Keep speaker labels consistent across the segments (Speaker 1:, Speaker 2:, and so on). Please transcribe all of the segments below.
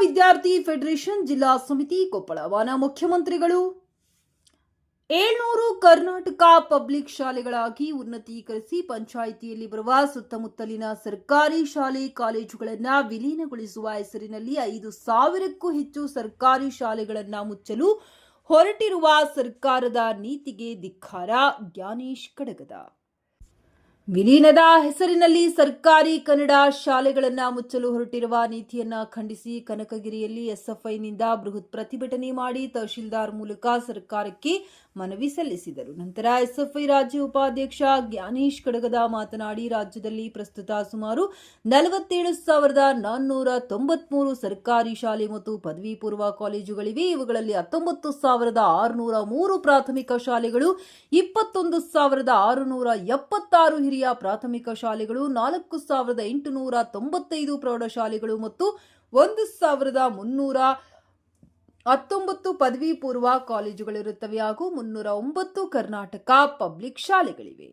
Speaker 1: ವಿದ್ಯಾರ್ಥಿ ಫೆಡರೇಷನ್ ಜಿಲ್ಲಾ ಸಮಿತಿ ಕೊಪ್ಪಳ ವನ ಮುಖ್ಯಮಂತ್ರಿಗಳು. ಏಳ್ನೂರು ಕರ್ನಾಟಕ ಪಬ್ಲಿಕ್ ಶಾಲೆಗಳಾಗಿ ಉನ್ನತೀಕರಿಸಿ ಪಂಚಾಯಿತಿಯಲ್ಲಿ ಬರುವ ಸುತ್ತಮುತ್ತಲಿನ ಸರ್ಕಾರಿ ಶಾಲೆ ಕಾಲೇಜುಗಳನ್ನು ವಿಲೀನಗೊಳಿಸುವ ಹೆಸರಿನಲ್ಲಿ ಐದು ಸಾವಿರಕ್ಕೂ ಹೆಚ್ಚು ಸರ್ಕಾರಿ ಶಾಲೆಗಳನ್ನು ಮುಚ್ಚಲು ಹೊರಟಿರುವ ಸರ್ಕಾರದ ನೀತಿಗೆ ಧಿಕ್ಕಾರ. ಜ್ಞಾನೇಶ್ ಕಡಗದ. ವಿಲೀನದ ಹೆಸರಿನಲ್ಲಿ ಸರ್ಕಾರಿ ಕನ್ನಡ ಶಾಲೆಗಳನ್ನು ಮುಚ್ಚಲು ಹೊರಟಿರುವ ನೀತಿಯನ್ನ ಖಂಡಿಸಿ ಕನಕಗಿರಿಯಲ್ಲಿ ಎಸ್ಎಫ್ಐನಿಂದ ಬೃಹತ್ ಪ್ರತಿಭಟನೆ ಮಾಡಿ ತಹಶೀಲ್ದಾರ್ ಮೂಲಕ ಸರ್ಕಾರಕ್ಕೆ ಮನವಿ ಸಲ್ಲಿಸಿದರು. ನಂತರ ಎಸ್ಎಫ್ಐ ರಾಜ್ಯ ಉಪಾಧ್ಯಕ್ಷ ಜ್ಞಾನೇಶ್ ಕಡಗದ ಮಾತನಾಡಿ, ರಾಜ್ಯದಲ್ಲಿ ಪ್ರಸ್ತುತ ಸುಮಾರು ನಲವತ್ತೇಳು ಸಾವಿರದ ನಾನ್ನೂರ ತೊಂಬತ್ಮೂರು ಸರ್ಕಾರಿ ಶಾಲೆ ಮತ್ತು ಪದವಿ ಪೂರ್ವ ಕಾಲೇಜುಗಳಿವೆ. ಇವುಗಳಲ್ಲಿ ಹತ್ತೊಂಬತ್ತು ಸಾವಿರದ ಆರುನೂರ ಮೂರು ಪ್ರಾಥಮಿಕ ಶಾಲೆಗಳು, ಇಪ್ಪತ್ತೊಂದು ಸಾವಿರದ ಆರುನೂರ ಎಪ್ಪತ್ತಾರು ಹಿರಿಯ ಪ್ರಾಥಮಿಕ ಶಾಲೆಗಳು, ನಾಲ್ಕು ಸಾವಿರದ ಎಂಟುನೂರ ತೊಂಬತ್ತೈದು ಪ್ರೌಢಶಾಲೆಗಳು ಮತ್ತು ಒಂದು ಸಾವಿರದ ಮುನ್ನೂರ ಹತ್ತೊಂಬತ್ತು ಪದವಿ ಪೂರ್ವ ಕಾಲೇಜುಗಳಿರುತ್ತವೆ ಹಾಗೂ ಮುನ್ನೂರ ಒಂಬತ್ತು ಕರ್ನಾಟಕ ಪಬ್ಲಿಕ್ ಶಾಲೆಗಳಿವೆ.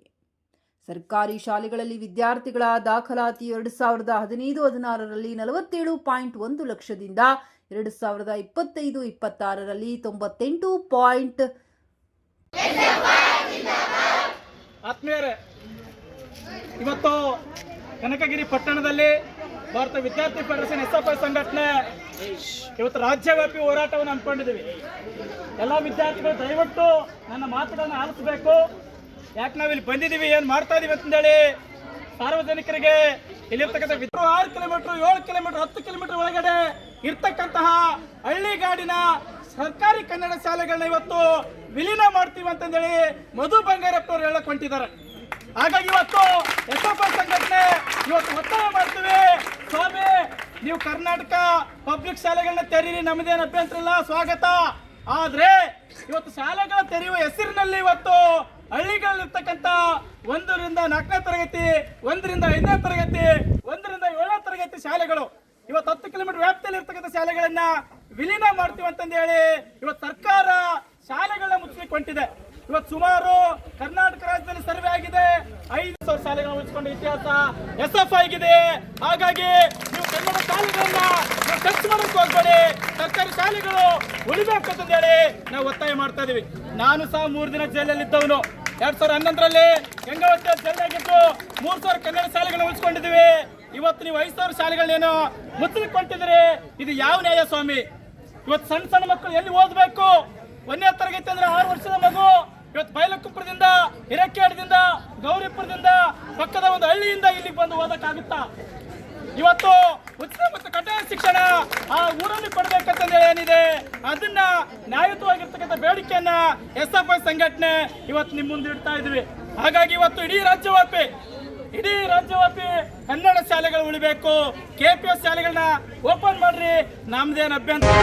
Speaker 1: ಸರ್ಕಾರಿ ಶಾಲೆಗಳಲ್ಲಿ ವಿದ್ಯಾರ್ಥಿಗಳ ದಾಖಲಾತಿ ಎರಡು ಸಾವಿರದ ಹದಿನೈದು ಹದಿನಾರರಲ್ಲಿ ನಲವತ್ತೇಳು ಪಾಯಿಂಟ್ ಒಂದು ಲಕ್ಷದಿಂದ ಎರಡು ಸಾವಿರದ ಇಪ್ಪತ್ತೈದು ಇಪ್ಪತ್ತಾರರಲ್ಲಿ ತೊಂಬತ್ತೆಂಟು ಪಾಯಿಂಟ್
Speaker 2: ಆತ್ಮೀಯರೇ ಇವತ್ತು ಕನಕಗಿರಿ ಪಟ್ಟಣದಲ್ಲಿ ಭಾರತ ವಿದ್ಯಾರ್ಥಿ ಫೆಡರೇಷನ್ ಎಸ್ ಎಫ್ ಐ ಸಂಘಟನೆ ಇವತ್ತು ರಾಜ್ಯವ್ಯಾಪಿ ಹೋರಾಟವನ್ನು ಹಮ್ಮಿಕೊಂಡಿದ್ದೀವಿ. ಎಲ್ಲ ವಿದ್ಯಾರ್ಥಿಗಳು ದಯವಿಟ್ಟು ನನ್ನ ಮಾತುಗಳನ್ನು ಆಲಿಸಬೇಕು. ಯಾಕೆ ನಾವು ಇಲ್ಲಿ ಬಂದಿದ್ದೀವಿ, ಏನು ಮಾಡ್ತಾ ಇದೀವಿ ಅಂತಂದೇಳಿ ಸಾರ್ವಜನಿಕರಿಗೆ ಇಲ್ಲಿರ್ತಕ್ಕಂಥ ವಿದ್ರು ಆರು ಕಿಲೋಮೀಟರ್, ಏಳು ಕಿಲೋಮೀಟರ್, ಹತ್ತು ಕಿಲೋಮೀಟರ್ ಒಳಗಡೆ ಇರ್ತಕ್ಕಂತಹ ಹಳ್ಳಿಗಾಡಿನ ಸರ್ಕಾರಿ ಕನ್ನಡ ಶಾಲೆಗಳನ್ನ ಇವತ್ತು ವಿಲೀನ ಮಾಡ್ತೀವಿ ಅಂತಂದೇಳಿ ಮಧು ಬಂಗಾರಪ್ಪನವ್ರು ಹೇಳಕ್ ಹೊಂಟಿದ್ದಾರೆ. ಹಾಗಾಗಿ ಇವತ್ತು ಎಸ್ ಎಫ್ ಸಂಘಟನೆ ಇವತ್ತು ಒತ್ತಾಯ ಮಾಡ್ತೀವಿ. ಸ್ವಾಮಿ, ನೀವು ಕರ್ನಾಟಕ ಪಬ್ಲಿಕ್ ಶಾಲೆಗಳನ್ನ ತೆರೀರಿ, ನಮ್ದೇನು ಅಭ್ಯಂತರ ಇಲ್ಲ, ಸ್ವಾಗತ. ಆದ್ರೆ ಇವತ್ತು ಶಾಲೆಗಳ ತೆರೆಯುವ ಹೆಸರಿನಲ್ಲಿ ಇವತ್ತು ಹಳ್ಳಿಗಳಲ್ಲಿರ್ತಕ್ಕಂಥ ಒಂದರಿಂದ ನಾಲ್ಕನೇ ತರಗತಿ, ಒಂದರಿಂದ ಐದನೇ ತರಗತಿ, ಒಂದರಿಂದ ಏಳನೇ ತರಗತಿ ಶಾಲೆಗಳು. ಇವತ್ತು ಹತ್ತು ಕಿಲೋಮೀಟರ್ ವ್ಯಾಪ್ತಿಯಲ್ಲಿ ಇರ್ತಕ್ಕಂಥ ಶಾಲೆಗಳನ್ನ ವಿಲೀನ ಮಾಡ್ತೀವಿ ಅಂತಂದು ಹೇಳಿ ಇವತ್ತು ಸರ್ಕಾರ ಶಾಲೆಗಳನ್ನ ಮುಚ್ಚಲಿಕ್ಕೆ ಹೊಂಟಿದೆ ಇವತ್ತು ಸುಮಾರು ಕರ್ನಾಟಕ ರಾಜ್ಯದಲ್ಲಿ ಸರ್ವೆ ಆಗಿದೆ. ಐದು ಸಾವಿರ ಶಾಲೆಗಳನ್ನು ಉಳಿಸಿಕೊಂಡ ಇತಿಹಾಸ ಎಸ್ ಎಫ್ ಆಗಿದೆ ಹಾಗಾಗಿ ನೀವು ಕನ್ನಡ ಶಾಲೆಗಳನ್ನ ನೀವು ಮಾಡಕ್ಕೆ ಮಾಡಕ್ ಹೋಗ್ಬೇಡಿ. ಸರ್ಕಾರಿ ಶಾಲೆಗಳು ಉಳಿಬೇಕು ಅಂತ ಹೇಳಿ ನಾವು ಒತ್ತಾಯ ಮಾಡ್ತಾ ಇದೀವಿ. ನಾನು ಸಹ ಮೂರು ದಿನ ಜೈಲಲ್ಲಿ ಇದ್ದವನು. ಎರಡ್ ಸಾವಿರದ ಹನ್ನೊಂದರಲ್ಲಿ ಗಂಗಾವತಿ ಜೈಲಾಗಿದ್ದು ಮೂರು ಸಾವಿರ ಕನ್ನಡ ಶಾಲೆಗಳನ್ನ ಉಳಿಸ್ಕೊಂಡಿದ್ದೀವಿ ಇವತ್ತು ನೀವು ಐದು ಸಾವಿರ ಶಾಲೆಗಳನ್ನೇನು ಮುಚ್ಚಲಿಕ್ಕೆ ಹೊಂಟಿದ್ರಿ ಇದು ಯಾವ ನ್ಯಾಯ ಸ್ವಾಮಿ? ಇವತ್ತು ಸಣ್ಣ ಸಣ್ಣ ಮಕ್ಕಳು ಎಲ್ಲಿ ಓದಬೇಕು? ಒಂದನೇ ತರಗತಿ ಅಂದ್ರೆ ಆರು ವರ್ಷದ ಮಗು. ಇವತ್ತು ಬೈಲಕ್ಕುಪ್ಪದಿಂದ ಹಿರೇಕೇಡದಿಂದ ಗೌರಿಪುರದಿಂದ, ಪಕ್ಕದ ಒಂದು ಹಳ್ಳಿಯಿಂದ ಇಲ್ಲಿಗೆ ಬಂದು ಓದಕ್ಕಾಗುತ್ತಾ? ಇವತ್ತು ಉಚಿತ ಮತ್ತು ಕಡ್ಡಾಯ ಶಿಕ್ಷಣ ಆ ಊರಲ್ಲಿ ಕೊಡಬೇಕಂತಂದ್ರೆ ಏನಿದೆ? ಅದನ್ನ ನ್ಯಾಯಯುತವಾಗಿರ್ತಕ್ಕಂಥ ಬೇಡಿಕೆಯನ್ನ ಎಸ್ ಎಫ್ ಐ ಸಂಘಟನೆ ಇವತ್ತು ನಿಮ್ಮ ಮುಂದೆ ಇಡ್ತಾ ಇದ್ವಿ. ಹಾಗಾಗಿ ಇವತ್ತು ಇಡೀ ರಾಜ್ಯವ್ಯಾಪಿ ಇಡೀ ರಾಜ್ಯವ್ಯಾಪಿ ಕನ್ನಡ ಶಾಲೆಗಳು ಉಳಿಬೇಕು. ಕೆ ಪಿ ಎಸ್ ಶಾಲೆಗಳನ್ನ ಓಪನ್ ಮಾಡ್ರಿ. ನಮ್ದೇನು ಅಭ್ಯಂತರ